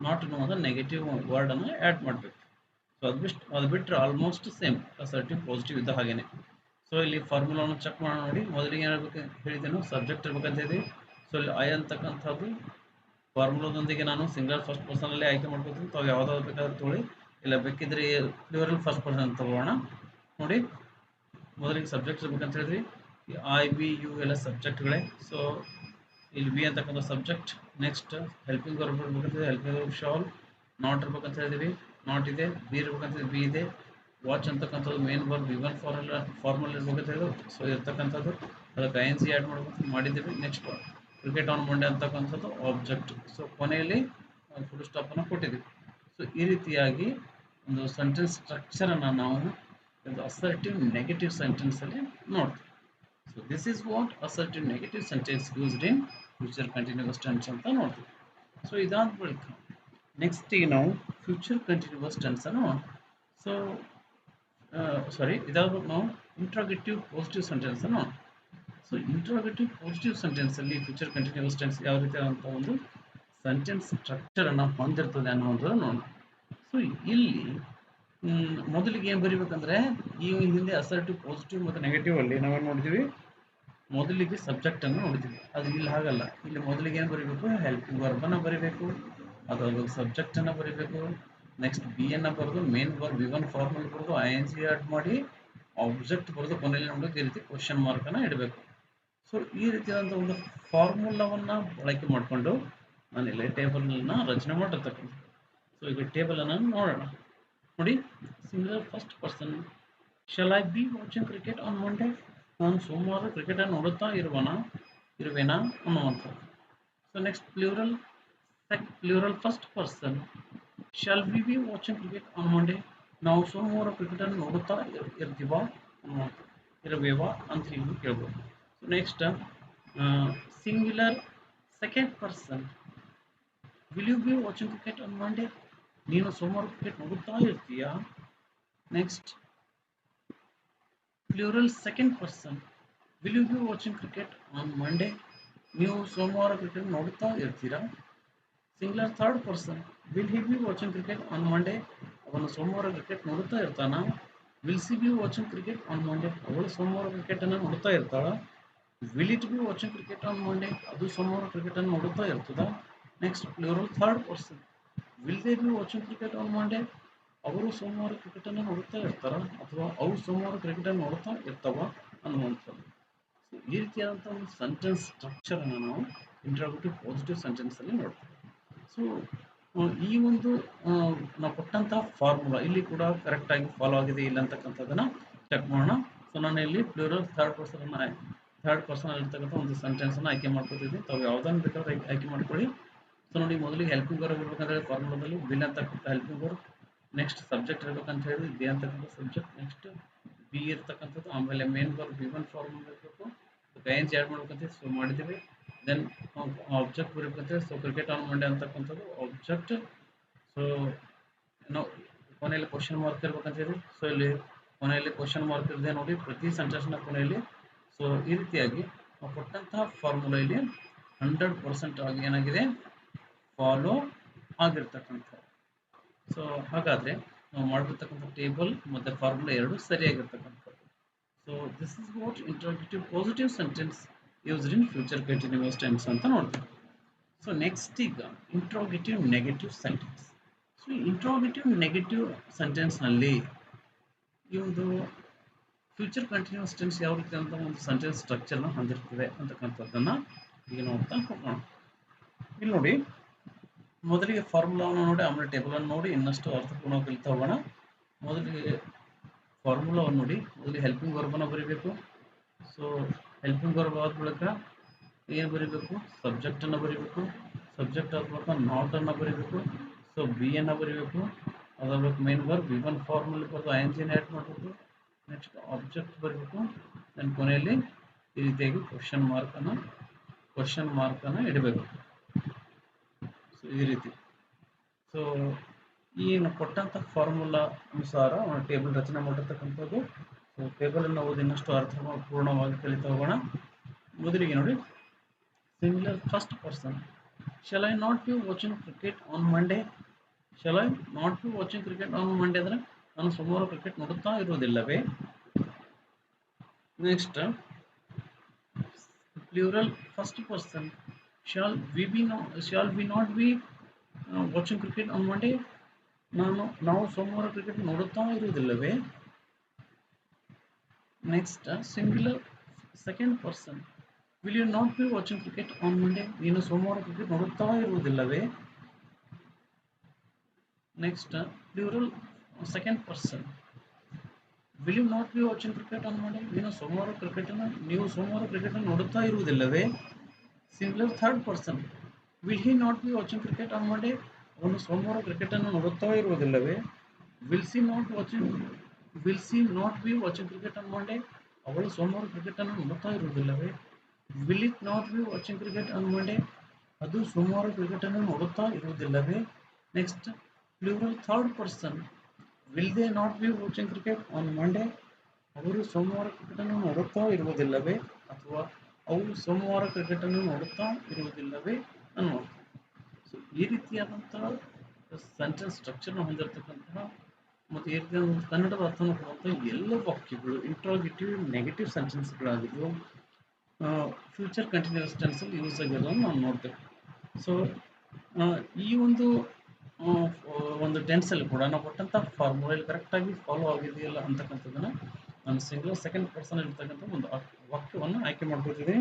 ನಾಟ್ ಅನ್ನುವಂಥ ನೆಗೆಟಿವ್ ವರ್ಡನ್ನು ಆ್ಯಡ್ ಮಾಡಬೇಕು. ಸೊ ಅದು ಬಿಟ್ಟು ಅದು ಬಿಟ್ಟರೆ ಆಲ್ಮೋಸ್ಟ್ ಸೇಮ್ ಅಸರ್ಟಿವ್ ಪಾಸಿಟಿವ್ ಇದ್ದ ಹಾಗೇನೆ. ಸೊ ಇಲ್ಲಿ ಫಾರ್ಮುಲಾವನ್ನು ಚೆಕ್ ಮಾಡಿ ನೋಡಿ. ಮೊದಲಿಗೆ ಏನಾಗಬೇಕು ಹೇಳಿದ್ದೇನು? ಸಬ್ಜೆಕ್ಟ್ ಇರಬೇಕಂತ ಹೇಳಿ ಸೊ ಇಲ್ಲಿ ಐ ಅಂತಕ್ಕಂಥದ್ದು ಫಾರ್ಮುಲಾದೊಂದಿಗೆ ನಾನು ಸಿಂಗಲ್ ಫಸ್ಟ್ ಪರ್ಸನಲ್ಲಿ ಆಯ್ಕೆ ಮಾಡ್ಕೊತೀನಿ. ತಾವು ಯಾವುದಾದ್ರು ಬೇಕಾದ್ರೂ ತೊಗೊಳ್ಳಿ. ಇಲ್ಲ, ಬೇಕಿದ್ರೆ ಪ್ಲೂರಲ್ ಫಸ್ಟ್ ಪರ್ಸನ್ ತಗೋಣ ನೋಡಿ ಮೊದಲಿಗೆ ಸಬ್ಜೆಕ್ಟ್ ಇರ್ಬೇಕಂತ ಹೇಳಿದ್ರಿ. ಐ ಬಿ ಯು ಎಲ್ಲ ಸಬ್ಜೆಕ್ಟ್ಗಳೇ ಸೊ ಇಲ್ಲಿ ಬಿ ಅಂತಕ್ಕಂಥ ಸಬ್ಜೆಕ್ಟ್ ನೆಕ್ಸ್ಟ್ ಹೆಲ್ಪಿಂಗ್ ವರ್ಬ್ ಇರ್ಬೇಕಂತ ಹೆಲ್ಪಿಂಗ್ ವರ್ಬ್ ಶಾಲ್ ನಾಟ್ ಇರ್ಬೇಕಂತ ಹೇಳಿದ್ವಿ ನಾಟ್ ಇದೆ ಬಿ ಇರ್ಬೇಕಂತ ಬಿ ಇದೆ. ವಾಚ್ ಅಂತಕ್ಕಂಥದ್ದು main verb V one formula formal ಇರ್ಬೇಕಂತ ಹೇಳಿದ್ರು. ಸೊ ಇರ್ತಕ್ಕಂಥದ್ದು. ಅದಕ್ಕೆ ಐ ಎನ್ ಸಿ ಆ್ಯಡ್ ಮಾಡ್ಬೇಕು ಮಾಡಿದ್ದೀವಿ ನೆಕ್ಸ್ಟ್ ಕ್ರಿಕೆಟ್ ಆನ್ ಮಂಡೆ ಅಂತಕ್ಕಂಥದ್ದು ಆಬ್ಜೆಕ್ಟ್ ಸೊ ಕೊನೆಯಲ್ಲಿ ಫುಲ್ ಸ್ಟಾಪನ್ನು ಕೊಟ್ಟಿದ್ದೀವಿ. ಸೊ ಈ ರೀತಿಯಾಗಿ ಒಂದು ಸೆಂಟೆನ್ಸ್ ಸ್ಟ್ರಕ್ಚರನ್ನು ನಾವು ಒಂದು ಅಸರ್ಟಿವ್ ನೆಗೆಟಿವ್ ಸೆಂಟೆನ್ಸಲ್ಲಿ ನೋಡ್ತೀವಿ. So this is what assertive negative sentence used in future continuous tense ಅಂತ ನೋಡ್ತೀವಿ. ಸೊ ಇದಾದ ಬಳಿಕ ನೆಕ್ಸ್ಟ್ ಈಗ ನಾವು ಫ್ಯೂಚರ್ ಕಂಟಿನ್ಯೂಸ್ ಟೆನ್ಸನ್ನು ಸೊ ಸಾರಿ ಇದಾದ ನಾವು ಇಂಟ್ರಾಗೇಟಿವ್ ಪಾಸಿಟಿವ್ ಸೆಂಟೆನ್ಸನ್ನು ಸೊ ಇಂಟ್ರಾಗೇಟಿವ್ ಪಾಸಿಟಿವ್ ಸೆಂಟೆನ್ಸಲ್ಲಿ ಫ್ಯೂಚರ್ ಕಂಟಿನ್ಯೂಸ್ ಟೆನ್ಸ್ ಯಾವ ರೀತಿ ಅಂತ ಒಂದು ಸೆಂಟೆನ್ಸ್ ಸ್ಟ್ರಕ್ಚರನ್ನು ಹೊಂದಿರ್ತದೆ ಅನ್ನುವಂಥದ್ದು ನೋಡೋಣ. ಸೊ ಇಲ್ಲಿ ಮೊದಲಿಗೆ ಏನು ಬರಿಬೇಕಂದ್ರೆ ಈ ಹಿಂದೆ ಅಸರ್ಟಿವ್ ಪಾಸಿಟಿವ್ ಮತ್ತು ನೆಗೆಟಿವ್ ಅಲ್ಲಿ ನಾವೇನು ನೋಡಿದ್ವಿ ಮೊದಲಿಗೆ ಸಬ್ಜೆಕ್ಟನ್ನು ನೋಡಿದ್ವಿ. ಅದು ಇಲ್ಲಿ ಹಾಗಲ್ಲ. ಇಲ್ಲಿ ಮೊದಲಿಗೆ ಏನು ಬರೀಬೇಕು? ಹೆಲ್ಪಿಂಗ್ ವರ್ಬನ್ನು ಬರೀಬೇಕು. ಅದರ ಸಬ್ಜೆಕ್ಟನ್ನು ಬರೀಬೇಕು. ನೆಕ್ಸ್ಟ್ ಬಿ ಅನ್ನು ಬರೆದು main verb V one formal ಬರೆದು ಐ ಎನ್ ಸಿ ಆಡ್ ಮಾಡಿ ಆಬ್ಜೆಕ್ಟ್ ಬರೆದು ಕೊನೆಯಲ್ಲಿ ನೋಡೋದು ಈ ರೀತಿ ಕ್ವಶನ್ ಮಾರ್ಕನ್ನು ಇಡಬೇಕು. ಸೊ ಈ ರೀತಿಯಾದಂಥ ಒಂದು ಫಾರ್ಮುಲಾವನ್ನ ಬಳಕೆ ಮಾಡಿಕೊಂಡು ನಾನು ಇಲ್ಲಿ ಟೇಬಲ್ನ ರಚನೆ ಮಾಡಿರ್ತಕ್ಕಂಥ ಸೊ ಈಗ ಟೇಬಲನ್ನು ನೋಡೋಣ. ನೋಡಿ singular first person shall I be watching cricket on Monday ನಾನು ಸೋಮವಾರ ಕ್ರಿಕೆಟನ್ನು ನೋಡುತ್ತಾ ಇರುವನ? ಇರುವೆನಾ? ಅನ್ನುವಂಥ so next plural plural first person shall we be watching cricket on Monday ನಾವು ಸೋಮವಾರ ಕ್ರಿಕೆಟನ್ನು ನೋಡುತ್ತಾ ಇರ್- ಇರ್ತೀವಾ? ಅನ್ನುವಂಥದ್ದು. ಇರುವೆವಾ? ಅಂತ ಹೇಳಿ ಕೇಳ್ಬೋದು. So uh, singular second person will you be watching cricket on Monday ನೀನು ಸೋಮವಾರ ಕ್ರಿಕೆಟ್ ನೋಡುತ್ತಾ ಇರ್ತೀಯಾ? Next plural second person will you be watching cricket on Monday ನೀವು ಸೋಮವಾರ ಕ್ರಿಕೆಟ್ ನೋಡುತ್ತಾ ಇರ್ತೀರಾ? Singular third person will he be watching cricket on Monday ಅವನು ಸೋಮವಾರ cricket ನೋಡುತ್ತಾ ಇರ್ತಾನ? Will she be watching cricket on Monday ಅವಳು ಸೋಮವಾರ ಕ್ರಿಕೆಟನ್ನು ನೋಡುತ್ತಾ ಇರ್ತಾಳ? Will it be watching cricket on Monday ಅದು ಸೋಮವಾರ ಕ್ರಿಕೆಟ್ ಅನ್ನು ನೋಡುತ್ತಾ ಇರ್ತದ? Next plural third person will they be watching cricket on Monday ಅವರು ಸೋಮವಾರ ಕ್ರಿಕೆಟ್ ಅನ್ನು ನೋಡುತ್ತಾ ಇರ್ತಾರ? ಅಥವಾ ಅವ್ರು ಸೋಮವಾರ ಕ್ರಿಕೆಟ್ ಅನ್ನು ನೋಡುತ್ತಾ ಇರ್ತಾವ? ಅನ್ನುವಂಥದ್ದು. ಸೊ ಈ ರೀತಿಯಾದಂಥ ಒಂದು ಸೆಂಟೆನ್ಸ್ ಸ್ಟ್ರಕ್ಚರ್ ಅನ್ನು ನಾವು ಇಂಟ್ರಾಗೇಟಿವ್ ಪಾಸಿಟಿವ್ ಸೆಂಟೆನ್ಸ್ ಅಲ್ಲಿ ನೋಡ್ತೀವಿ. ಸೊ ಈ ಒಂದು ನಾವು ಕೊಟ್ಟಂತಹ ಫಾರ್ಮುಲಾ ಇಲ್ಲಿ ಕೂಡ ಕರೆಕ್ಟ್ ಆಗಿ ಫಾಲೋ ಆಗಿದೆ ಇಲ್ಲ ಅಂತಕ್ಕಂಥದ್ದನ್ನ ಚೆಕ್ ಮಾಡೋಣ. ಸೊ ನಾನು ಇಲ್ಲಿ plural third person third person ಇರ್ತಕ್ಕಂಥ ಒಂದು ಸೆಂಟೆನ್ಸ್ ಅನ್ನ ಆಯ್ಕೆ ಮಾಡ್ಕೊತಿದ್ವಿ. ತಾವು ಯಾವ್ದನ್ನ ಬೇಕಾದ್ರೆ ಆಯ್ಕೆ- ಮಾಡ್ಕೊಳ್ಳಿ. ಸೊ ನೋಡಿ, ಮೊದಲಿಗೆ ಹೆಲ್ಪಿಂಗ್ ವರ್ಕ್ ಇರ್ಬೇಕಂದ್ರೆ ಫಾರ್ಮುಲಾದಲ್ಲಿ ಬಿಲ್ ಅಂತಕ್ಕಂಥ ಹೆಲ್ಪಿಂಗ್ ವರ್ಕ್ ನೆಕ್ಸ್ಟ್ ಸಬ್ಜೆಕ್ಟ್ ಇರ್ಬೇಕಂತ ಹೇಳಿ ಬಿ ಅಂತಕ್ಕಂಥ ಸಬ್ಜೆಕ್ಟ್ ನೆಕ್ಸ್ಟ್ ಬಿ ಇರ್ತಕ್ಕಂಥದ್ದು, ಆಮೇಲೆ ಮೇನ್ ವರ್ಬ್ ಒನ್ ಫಾರ್ಮುಲಾ ಇರಬೇಕು. ಗೈನ್ಸ್ ಆ್ಯಡ್ ಮಾಡ್ಬೇಕಂತ ಸೊ ಮಾಡಿದ್ದೀವಿ. ದೆನ್ ಆಬ್ಜೆಕ್ಟ್ ಬರಬೇಕಂತ ಸೊ ಕ್ರಿಕೆಟ್ ಆನ್ ಮಂಡೆ ಅಂತಕ್ಕಂಥದ್ದು ಆಬ್ಜೆಕ್ಟ್ ಸೊ ನಾವು ಕೊನೆಯಲ್ಲಿ ಕ್ವಶನ್ ಮಾರ್ಕ್ ಇರ್ಬೇಕಂತ ಹೇಳಿ. ಸೊ ಇಲ್ಲಿ ಕೊನೆಯಲ್ಲಿ ಕ್ವಶನ್ ಮಾರ್ಕ್ ಇರದೆ ನೋಡಿ, ಪ್ರತಿ ಸೆಂಟೆನ್ಸ್ನ ಕೊನೆಯಲ್ಲಿ ಸೊ ಈ ರೀತಿಯಾಗಿ ಕೊಟ್ಟಂತಹ ಫಾರ್ಮುಲಾ ಇಲ್ಲಿ ಹಂಡ್ರೆಡ್ ಪರ್ಸೆಂಟ್ ಆಗಿ ಏನಾಗಿದೆ? ಫಾಲೋ ಆಗಿರ್ತಕ್ಕಂಥ ಸೊ ಹಾಗಾದರೆ ನಾವು ಮಾಡಿರ್ತಕ್ಕಂಥ ಟೇಬಲ್ ಮತ್ತು ಫಾರ್ಮುಲಾ ಎರಡು ಸರಿಯಾಗಿರ್ತಕ್ಕಂಥದ್ದು. So this is what interrogative positive sentence used in future continuous tense ಅಂತ ನೋಡ್ತೀವಿ. ಸೊ ನೆಕ್ಸ್ಟ್ ಈಗ interrogative negative sentence so interrogative negative ಸೆಂಟೆನ್ಸ್ನಲ್ಲಿ ಈ ಒಂದು ಫ್ಯೂಚರ್ ಕಂಟಿನ್ಯೂಸ್ ಟೆನ್ಸ್ ಯಾವ ರೀತಿ ಅಂತ ಒಂದು ಸೆಂಟೆನ್ಸ್ ಸ್ಟ್ರಕ್ಚರ್ನ ಹೊಂದಿರ್ತದೆ ಅಂತಕ್ಕಂಥದ್ದನ್ನು ಈಗ ನೋಡ್ತಾ ಹೋಗೋಣ ಇಲ್ಲಿ ನೋಡಿ, ಮೊದಲಿಗೆ ಫಾರ್ಮುಲಾವನ್ನು ನೋಡಿ, ಆಮೇಲೆ ಟೇಬಲನ್ನು ನೋಡಿ, ಇನ್ನಷ್ಟು ಅರ್ಥಪೂರ್ಣವಾಗಿ ಕಲಿತಾ ಹೋಗೋಣ. ಮೊದಲಿಗೆ ಫಾರ್ಮುಲಾವನ್ನು ನೋಡಿ, ಮೊದಲಿಗೆ ಹೆಲ್ಪಿಂಗ್ ವರ್ಬನ್ನು ಬರೀಬೇಕು. ಸೊ ಹೆಲ್ಪಿಂಗ್ ವರ್ಬ್ ಆದ ಬಳಿಕ ಏನು ಬರೀಬೇಕು? ಸಬ್ಜೆಕ್ಟನ್ನು ಬರೀಬೇಕು. ಸಬ್ಜೆಕ್ಟ್ ಆದ ಬಳಿಕ ನಾಟನ್ನು ಬರೀಬೇಕು. ಸೊ ಬಿ ಅನ್ನು ಬರೀಬೇಕು. ಅದಾದ ಬಳಿಕ main verb V one formula ಬರೆದು ಐ ಎನ್ ಜಿನ ಆ್ಯಡ್ ಮಾಡಬೇಕು. ನೆಕ್ಸ್ಟ್ ಆಬ್ಜೆಕ್ಟ್ ಬರಬೇಕು. ದೆನ್ ಕೊನೆಯಲ್ಲಿ ಈ ರೀತಿಯಾಗಿ ಕ್ವಶನ್ ಮಾರ್ಕನ್ನು ಕ್ವಶನ್ ಮಾರ್ಕನ್ನು ಇಡಬೇಕು. ಸೊ ಈ ರೀತಿ. ಸೊ ಏನು ಕೊಟ್ಟಂಥ ಫಾರ್ಮುಲಾ ಅನುಸಾರ ಟೇಬಲ್ ರಚನೆ ಮಾಡಿರ್ತಕ್ಕಂಥದ್ದು. ಸೊ ಟೇಬಲನ್ನು ಓದಿ ಇನ್ನಷ್ಟು ಅರ್ಥಪೂರ್ಣವಾಗಿ ಕಲಿತಾ ಹೋಗೋಣ. ಮೊದಲಿಗೆ ನೋಡಿ. Singular first person shall I not be watching cricket on Monday shall I not be watching cricket on Monday ಅಂದರೆ? ನಾನು ಸೋಮವಾರ ಕ್ರಿಕೆಟ್ ನೋಡುತ್ತಾ ಇರುವುದಿಲ್ಲವೇ next plural first person shall we be ನಾ shall we not be watching cricket on Monday ನಾನು ನಾವು ಸೋಮವಾರ cricket ನೋಡುತ್ತಾ ಇರುವುದಿಲ್ಲವೇ next singular second person will you not be watching cricket on Monday ನೀನು ಸೋಮವಾರ ಕ್ರಿಕೆಟ್ ನೋಡುತ್ತಾ ಇರುವುದಿಲ್ಲವೇ next plural second person will you not be watching cricket on Monday ನೀನು ಸೋಮವಾರ ಕ್ರಿಕೆಟನ್ನು ನೀವು ಸೋಮವಾರ ಕ್ರಿಕೆಟನ್ನು ನೋಡುತ್ತಾ ಇರುವುದಿಲ್ಲವೇ? Singular third person will he not be watching cricket on Monday ಅವನು ಸೋಮವಾರ ಕ್ರಿಕೆಟನ್ನು ನೋಡುತ್ತಾ ಇರುವುದಿಲ್ಲವೇ? Will she not watching will she not be watching cricket on Monday ಅವಳು ಸೋಮವಾರ ಕ್ರಿಕೆಟನ್ನು ನೋಡುತ್ತಾ ಇರುವುದಿಲ್ಲವೇ? Will it not be watching cricket on Monday ಅದು ಸೋಮವಾರ ಕ್ರಿಕೆಟನ್ನು ನೋಡುತ್ತಾ ಇರುವುದಿಲ್ಲವೇ? Next plural third person will they not be watching cricket on Monday ಅವರು ಸೋಮವಾರ ಕ್ರಿಕೆಟನ್ನು ನೋಡುತ್ತಾ ಇರುವುದಿಲ್ಲವೇ? ಅಥವಾ ಅವರು ಸೋಮವಾರ ಕ್ರಿಕೆಟನ್ನು ನೋಡುತ್ತಾ ಇರುವುದಿಲ್ಲವೇ? ಅನ್ನೋದು ಸೊ ಈ ರೀತಿಯಾದಂತಹ ಸೆಂಟೆನ್ಸ್ ಸ್ಟ್ರಕ್ಚರ್ನ ಹೊಂದಿರತಕ್ಕಂತಹ ಮತ್ತು ಈ ರೀತಿಯ ಒಂದು ಕನ್ನಡದ ಅರ್ಥನ ಕೊಡುವಂಥ ಎಲ್ಲ ವಾಕ್ಯಗಳು ಇಂಟ್ರಾಗೇಟಿವ್ ನೆಗೆಟಿವ್ ಸೆಂಟೆನ್ಸ್ಗಳಾಗಿದ್ದು ಫ್ಯೂಚರ್ ಕಂಟಿನ್ಯೂಸ್ ಟೆನ್ಸಲ್ಲಿ ಯೂಸ್ ಆಗಿರೋದನ್ನು ನಾವು ನೋಡ್ತೇವೆ. ಸೊ ಈ ಒಂದು ಒಂದು ಟೆನ್ಸಲ್ಲಿ ಕೂಡ. ನಾವು ಕೊಟ್ಟಂಥ ಫಾರ್ಮುಲಾ ಕರೆಕ್ಟಾಗಿ ಫಾಲೋ ಆಗಿದೆಯಲ್ಲ ಅಂತಕ್ಕಂಥದ್ದನ್ನು ನಾನು ಸಿಂಗಲ್ ಸೆಕೆಂಡ್ ಪರ್ಸನ್ ಇರ್ತಕ್ಕಂಥ ಒಂದು ವಾಕ್- ವಾಕ್ಯವನ್ನು ಆಯ್ಕೆ ಮಾಡ್ಕೊಳ್ತೀವಿ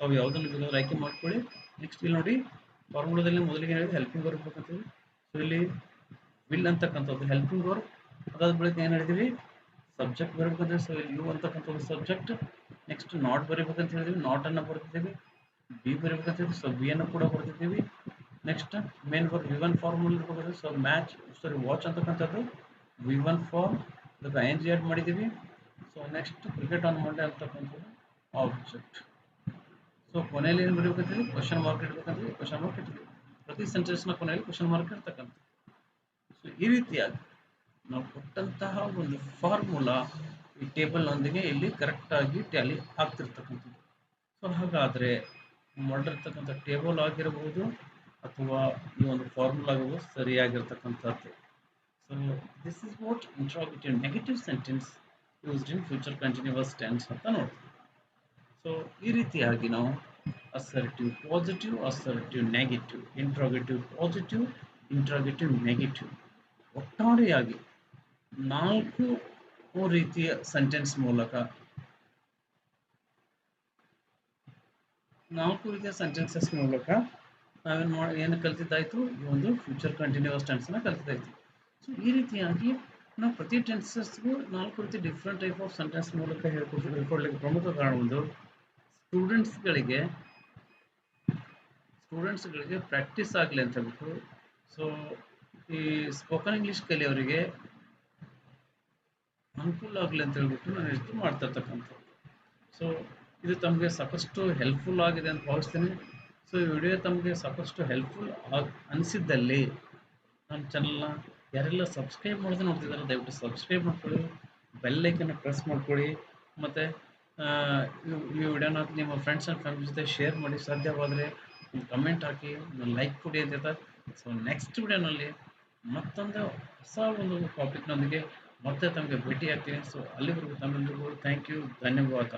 ಅವು ಯಾವುದನ್ನು ಬೇಕಾದ್ರೂ ಆಯ್ಕೆ ಮಾಡ್ಕೊಳ್ಳಿ. ನೆಕ್ಸ್ಟ್ ಇಲ್ಲಿ ನೋಡಿ ಫಾರ್ಮುಲಾದಲ್ಲಿ ಮೊದಲಿಗೆ ಹೇಳಿದ್ರೆ ಹೆಲ್ಪಿಂಗ್ ವರ್ಕ್ ಬೇಕಂತೀವಿ ಸೊ ಇಲ್ಲಿ ವಿಲ್ ಅಂತಕ್ಕಂಥದ್ದು ಹೆಲ್ಪಿಂಗ್ ವರ್ಕ್ ಅದಾದ ಬಳಿಕ ಏನು ಹೇಳಿದೀವಿ? ಸಬ್ಜೆಕ್ಟ್ ಬರಬೇಕಂದ್ರೆ ಸೊ ಇಲ್ಲಿ ಯು ಅಂತಕ್ಕಂಥದ್ದು ಸಬ್ಜೆಕ್ಟ್ ನೆಕ್ಸ್ಟ್ ನಾಟ್ ಬರೀಬೇಕಂತ ಹೇಳಿದ್ವಿ. ನಾಟನ್ನು ಬರ್ತಿದ್ದೀವಿ. ಬಿ ಬರೀಬೇಕಂತ ಹೇಳಿದ್ವಿ. ಸೊ ಬಿ ಅನ್ನು ಕೂಡ ಬರ್ತಿದ್ದೀವಿ. Next main for V one formula so match sorry watch ಅಂತಕ್ಕಂಥದ್ದು. ವಿ ಒನ್ ಫಾರ್ಮ್ ಅದಕ್ಕೆ ಐ ಎನ್ ಜಿ ಆ್ಯಡ್ ಮಾಡಿದ್ದೀವಿ. So next cricket on Monday ಅಂತಕ್ಕಂಥದ್ದು. ಆಬ್ಜೆಕ್ಟ್ ಸೊ ಕೊನೆಯಲ್ಲಿ ಏನು ಬರೀಬೇಕಂತೀವಿ ಕ್ವಶನ್ ಮಾರ್ಕ್ ಇಡ್ಬೇಕಂತೀವಿ ಕ್ವಶನ್ ಮಾರ್ಕ್ ಇಟ್ಟಿದ್ದೀವಿ ಪ್ರತಿ ಸೆಂಟೆನ್ಸ್ನ ಕೊನೆಯಲ್ಲಿ ಕ್ವಶನ್ ಮಾರ್ಕ್ ಇರ್ತಕ್ಕಂಥ ಸೊ ಈ ರೀತಿಯಾಗಿ ನಾವು ಕೊಟ್ಟಂತಹ ಒಂದು ಫಾರ್ಮುಲಾ ಈ ಟೇಬಲ್ನೊಂದಿಗೆ ಇಲ್ಲಿ ಕರೆಕ್ಟಾಗಿ ಟ್ಯಾಲಿ ಆಗ್ತಿರ್ತಕ್ಕಂಥದ್ದು. ಸೊ ಹಾಗಾದರೆ ಮಾಡಿರ್ತಕ್ಕಂಥ ಟೇಬಲ್ ಆಗಿರಬಹುದು ಅಥವಾ ಈ ಒಂದು ಫಾರ್ಮುಲಾ ಆಗಿರ್ಬೋದು ಸರಿಯಾಗಿರ್ತಕ್ಕಂಥದ್ದು. So this is what interrogative negative sentence used in future continuous tense ಅಂತ ನೋಡ್ತೀವಿ. ಸೊ ಈ ರೀತಿಯಾಗಿ ನಾವು assertive positive assertive negative interrogative positive interrogative negative ಒಟ್ಟಾರೆಯಾಗಿ ನಾಲ್ಕು ರೀತಿಯ ಸೆಂಟೆನ್ಸ್ ಮೂಲಕ ನಾಲ್ಕು ರೀತಿಯ ಸೆಂಟೆನ್ಸಸ್ ಮೂಲಕ ನಾವೇನು ಮಾಡಿ ಏನು ಕಲಿತಿದ್ದಾಯಿತು? ಈ ಒಂದು ಫ್ಯೂಚರ್ ಕಂಟಿನ್ಯೂಸ್ ಟೆನ್ಸನ್ನು ಕಲಿತಿದ್ದಾಯಿತು. ಸೊ ಈ ರೀತಿಯಾಗಿ ನಾವು ಪ್ರತಿ ಟೆನ್ಸಸ್ಗೂ ನಾಲ್ಕು ರೀತಿ ಡಿಫ್ರೆಂಟ್ ಟೈಪ್ ಆಫ್ ಸೆಂಟೆನ್ಸ್ ಮೂಲಕ ಹೇಳ್ಕೊಟ್ಟು ಹೇಳ್ಕೊಡ್ಲಿಕ್ಕೆ ಪ್ರಮುಖ ಕಾರಣ ಒಂದು ಸ್ಟೂಡೆಂಟ್ಸ್ಗಳಿಗೆ ಸ್ಟೂಡೆಂಟ್ಸ್ಗಳಿಗೆ ಪ್ರಾಕ್ಟೀಸ್ ಆಗಲಿ ಅಂತ ಹೇಳ್ಬಿಟ್ಟು ಸೊ ಈ ಸ್ಪೋಕನ್ ಇಂಗ್ಲೀಷ್ ಕಲಿಯೋರಿಗೆ ಅನುಕೂಲ ಆಗಲಿ ಅಂತ ಹೇಳ್ಬಿಟ್ಟು ನಾನು ಹೆಚ್ಚು ಮಾಡ್ತಾ ಇರ್ತಕ್ಕಂಥ ಸೊ ಇದು ತಮಗೆ ಸಾಕಷ್ಟು ಹೆಲ್ಪ್ಫುಲ್ ಆಗಿದೆ ಅಂತ ಭಾವಿಸ್ತೀನಿ. ಸೊ ಈ ವಿಡಿಯೋ ತಮಗೆ ಸಾಕಷ್ಟು ಹೆಲ್ಪ್ಫುಲ್ ಆಗಿ ಅನಿಸಿದ್ದಲ್ಲಿ ನಮ್ಮ ಚಾನಲ್ನ ಯಾರೆಲ್ಲ ಸಬ್ಸ್ಕ್ರೈಬ್ ಮಾಡೋದು ನೋಡ್ತಿದ್ದಾರೆ ದಯವಿಟ್ಟು ಸಬ್ಸ್ಕ್ರೈಬ್ ಮಾಡ್ಕೊಳ್ಳಿ ಬೆಲ್ಲೈಕನ್ನ ಪ್ರೆಸ್ ಮಾಡ್ಕೊಳ್ಳಿ, ಮತ್ತು ಈ ವಿಡಿಯೋನ ನಿಮ್ಮ ಫ್ರೆಂಡ್ಸ್ ಆ್ಯಂಡ್ ಫ್ಯಾಮಿಲಿ ಜೊತೆ ಶೇರ್ ಮಾಡಿ ಸಾಧ್ಯವಾದರೆ ಕಮೆಂಟ್ ಹಾಕಿ ಲೈಕ್ ಕೊಡಿ ಅಂತ ಸೊ ನೆಕ್ಸ್ಟ್ ವಿಡಿಯೋನಲ್ಲಿ ಮತ್ತೊಂದು ಹೊಸ ಒಂದು ಟಾಪಿಕ್ನೊಂದಿಗೆ ಮತ್ತೆ ತಮಗೆ ಭೇಟಿ ಆಗ್ತೀನಿ. ಸೊ ಅಲ್ಲಿವರೆಗೂ ತಮ್ಮೆಲ್ಲರಿಗೂ ಥ್ಯಾಂಕ್ ಯು ಧನ್ಯವಾದ.